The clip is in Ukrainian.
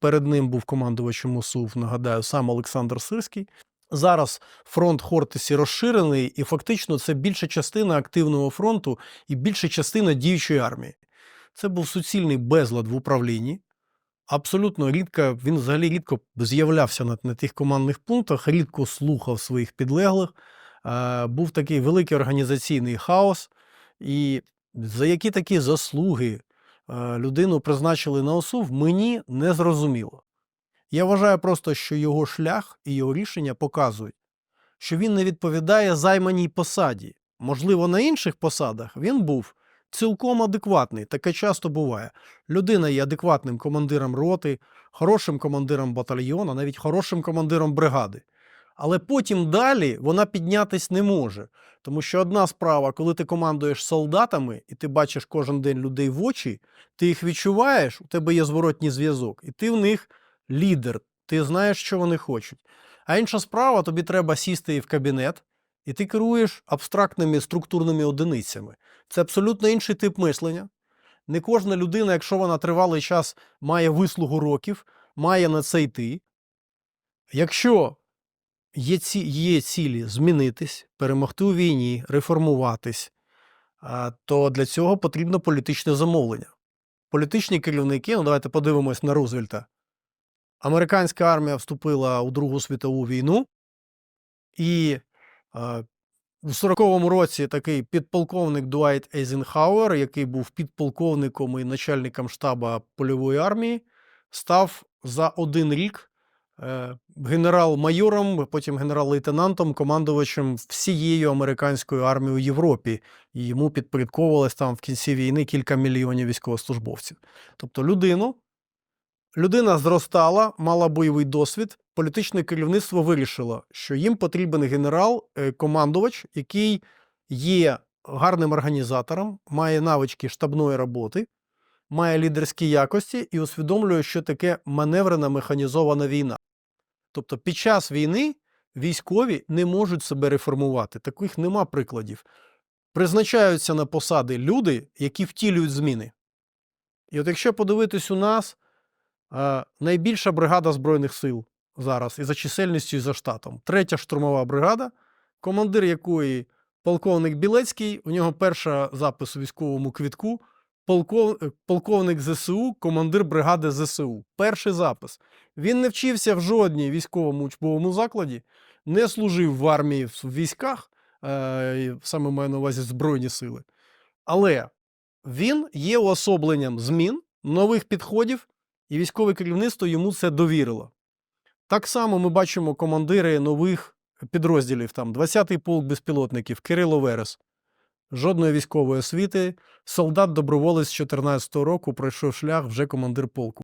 Перед ним був командувачем УСУ, нагадаю, сам Олександр Сирський. Зараз фронт Хортисі розширений, і фактично це більша частина активного фронту і більша частина діючої армії. Це був суцільний безлад в управлінні. Абсолютно рідко, він взагалі рідко з'являвся на, на тих командних пунктах, рідко слухав своїх підлеглих. Е, був такий великий організаційний хаос. І за які такі заслуги людину призначили на ОСУВ, мені не зрозуміло. Я вважаю просто, що його шлях і його рішення показують, що він не відповідає займаній посаді. Можливо, на інших посадах він був цілком адекватний. Таке часто буває. Людина є адекватним командиром роти, хорошим командиром батальйону, навіть хорошим командиром бригади. Але потім далі вона піднятись не може. Тому що одна справа, коли ти командуєш солдатами, і ти бачиш кожен день людей в очі, ти їх відчуваєш, у тебе є зворотній зв'язок, і ти в них лідер, ти знаєш, що вони хочуть. А інша справа, тобі треба сісти в кабінет, і ти керуєш абстрактними структурними одиницями. Це абсолютно інший тип мислення. Не кожна людина, якщо вона тривалий час має вислугу років, має на це йти. Якщо є, ці, є цілі змінитись, перемогти у війні, реформуватись, то для цього потрібно політичне замовлення. Політичні керівники, ну давайте подивимось на Рузвельта. Американська армія вступила у Другу світову війну, і в 40-му році такий підполковник Дуайт Ейзенхауер, який був підполковником і начальником штабу польової армії, став за один рік генерал-майором, потім генерал-лейтенантом, командувачем всією американською армією у Європі. І йому підпорядковувалось там в кінці війни кілька мільйонів військовослужбовців. Тобто людину, людина зростала, мала бойовий досвід. Політичне керівництво вирішило, що їм потрібен генерал-командувач, який є гарним організатором, має навички штабної роботи, має лідерські якості і усвідомлює, що таке маневрена механізована війна. Тобто під час війни військові не можуть себе реформувати. Таких нема прикладів. Призначаються на посади люди, які втілюють зміни. І от якщо подивитись у нас, найбільша бригада Збройних сил зараз і за чисельністю, і за штатом. Третя штурмова бригада, командир якої полковник Білецький, у нього перша запис у військовому квітку. Полков... Полковник ЗСУ, командир бригади ЗСУ. Перший запис. Він не вчився в жодній військовому учбовому закладі, не служив в армії в військах, е, саме маю на увазі Збройні сили. Але він є уособленням змін, нових підходів, і військове керівництво йому це довірило. Так само ми бачимо командири нових підрозділів, там 20-й полк безпілотників, Кирило Верес. Жодної військової освіти, солдат-доброволець з 14 року пройшов шлях вже командир полку.